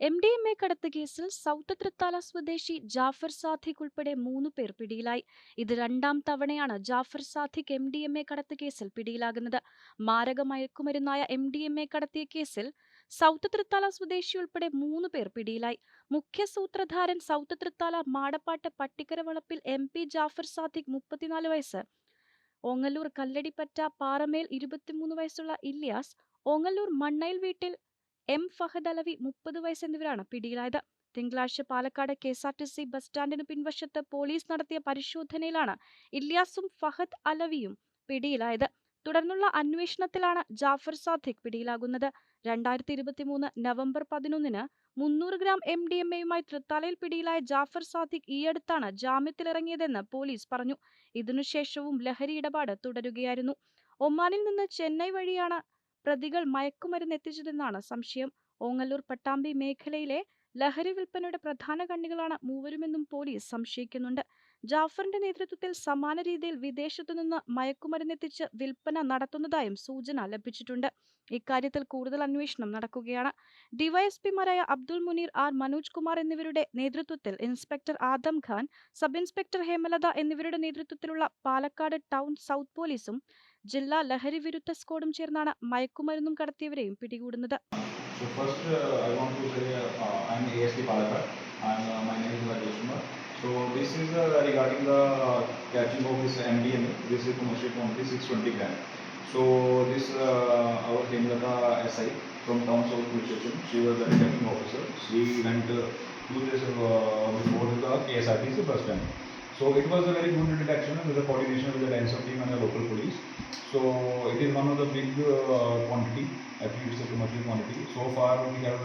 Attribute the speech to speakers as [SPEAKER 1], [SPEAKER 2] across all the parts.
[SPEAKER 1] M D M A കടത്ത് കേസിൽ south Thrithala സ്വദേശി ജാഫർ സാദിഖ് ഉൾപ്പെടെ മൂന്ന് പേർ പിടിയിലായി. ഇത് രണ്ടാം തവണയാണ് Jafar Sadiq M D M A കടത്ത് കേസിൽ പിടിയിലാകുന്നത്. മാരക മയക്കുമരുന്നായ എം ഡി എം എ കടത്തിയ കേസിൽ സൗത്ത് തൃത്താല സ്വദേശി ഉൾപ്പെടെ മൂന്ന് പേർ പിടിയിലായി. മുഖ്യ സൂത്രധാരൻ south Thrithala Madappattu Pattikkara Valappil M P Jafar Sadiq മുപ്പത്തിനാല് വയസ്സ് ഓങ്ങല്ലൂർ കല്ലടിപ്പറ്റ പാറമേൽ ഇരുപത്തിമൂന്ന് വയസ്സുള്ള ഇല്യാസ് ഓങ്ങല്ലൂർ മണ്ണയിൽ വീട്ടിൽ എം ഫഹദ് അലവി മുപ്പത് വയസ്സ് എന്നിവരാണ് പിടിയിലായത്. തിങ്കളാഴ്ച Palakkad K S R T C bus സ്റ്റാൻഡിന് പിൻവശത്ത് പോലീസ് നടത്തിയ പരിശോധനയിലാണ് ഇല്യാസും ഫഹദ് അലവിയും പിടിയിലായത്. തുടർന്നുള്ള അന്വേഷണത്തിലാണ് ജാഫർ സാദിഖ് പിടിയിലാകുന്നത്. രണ്ടായിരത്തി ഇരുപത്തി മൂന്ന് നവംബർ പതിനൊന്നിന് മുന്നൂറ് ഗ്രാം എം ഡി എം എയുമായി തൃത്താലയിൽ പിടിയിലായ ജാഫർ സാദിഖ് ഈയടുത്താണ് ജാമ്യത്തിലിറങ്ങിയതെന്ന് പോലീസ് പറഞ്ഞു. ഇതിനുശേഷവും ലഹരി ഇടപാട് തുടരുകയായിരുന്നു. ഒമാനിൽ നിന്ന് ചെന്നൈ വഴിയാണ് പ്രതികൾ മയക്കുമരുന്ന് എത്തിച്ചതെന്നാണ് സംശയം. ഓങ്ങല്ലൂർ പട്ടാമ്പി മേഖലയിലെ ലഹരി വിൽപ്പനയുടെ പ്രധാന കണ്ണികളാണ് മൂവരുമെന്നും പോലീസ് സംശയിക്കുന്നുണ്ട്. ജാഫറിന്റെ നേതൃത്വത്തിൽ സമാന രീതിയിൽ വിദേശത്തു നിന്ന് മയക്കുമരുന്നെത്തിച്ച് വിൽപ്പന നടത്തുന്നതായും സൂചന ലഭിച്ചിട്ടുണ്ട്. ഇക്കാര്യത്തിൽ കൂടുതൽ അന്വേഷണം നടക്കുകയാണ്. ഡിവൈഎസ്പിമാരായ അബ്ദുൾ മുനീർ ആർ മനോജ് കുമാർ എന്നിവരുടെ നേതൃത്വത്തിൽ inspector Adam Khan sub inspector Hemalatha എന്നിവരുടെ നേതൃത്വത്തിലുള്ള പാലക്കാട് ടൗൺ സൗത്ത് പോലീസും ജില്ലാ ലഹരി വിരുദ്ധ സ്ക്വാഡും ചേർന്നാണ് മയക്കുമരുന്നും കടത്തിയവരെയും പിടികൂടുന്നത്
[SPEAKER 2] So uh, uh, uh, this is uh, regarding the uh, catching of this MDMA. This is commercial quantity 620 gram. So this uh, our Hemlata SI from Town South Police Station. She was the detecting officer. She went uh, to this uh, before the KSRTC bus stand. So it was a very good detection with the coordination with the dance team and the local police. So it is one of the big uh, quantity, it's a commercial quantity. So far we have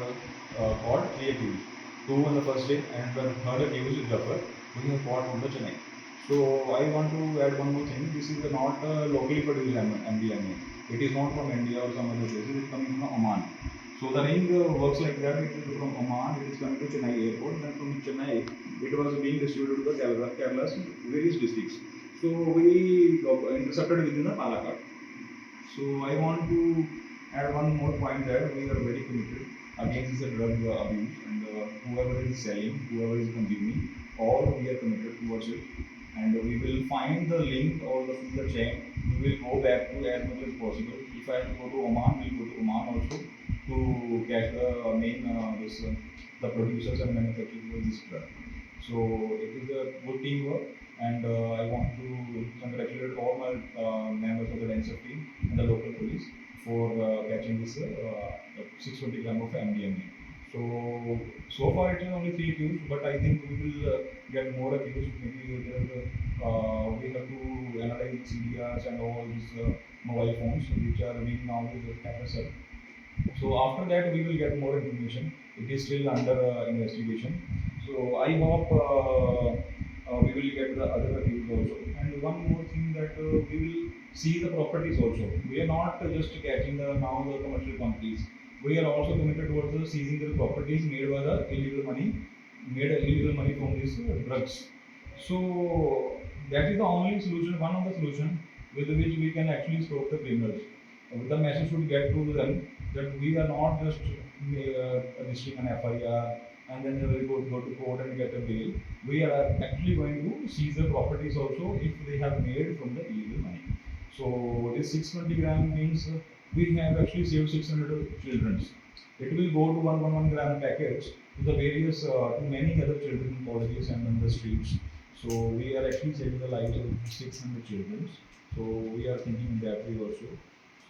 [SPEAKER 2] uh, caught three accused, two on the first day and the third accused is Jafar, we have caught from the Chennai. So I want to add one more thing, this is not locally produced MDMA. It is not from India or some other places, it is coming from Oman. So the ring works like that, it is from Oman, it is coming to Chennai airport, then from Chennai it was being distributed to the Kerala, Kerala's various districts. So we intercepted within the Palakkad. So I want to add one more point that we are very committed against the drug abuse and uh, whoever is selling, whoever is consuming, all we are committed towards it. And we will find the link or the, the chain. We will go back to as much as possible. If I have to go to Oman, we will go to Oman catch the main uh, this, uh, the producers and manufacturers of this drug. So it is a good teamwork, and uh, I want to congratulate all my members of the Lancer team and the local police for catching this uh, 620 gram of MDMA. So so far it is only three accused, but I think we will uh, get more accused. Maybe uh, we have to analyze CDRs and all these uh, mobile phones which are being now with FSL. So after that we will get more information. It is still under uh, investigation. So I hope uh, uh, we will get the other accused also. And one more thing that uh, we will see the properties also. We are not uh, just catching the now the commercial companies. We are also committed towards the seizing the properties made by the illegal money, made illegal money from these uh, drugs. So that is the only solution, one of the solution with which we can actually stop the criminals. The message should get to them that we are not just uh, an FIR and then they will go, to court and get a bail. We are actually going to seize the properties also if they have made from the illegal money. So this 620 gram means we have actually saved 600 children. It will go to 111 gram package to the various, uh, to many other children in colleges and on the streets. So we are actually saving the lives of 600 children. So we are thinking in that way also.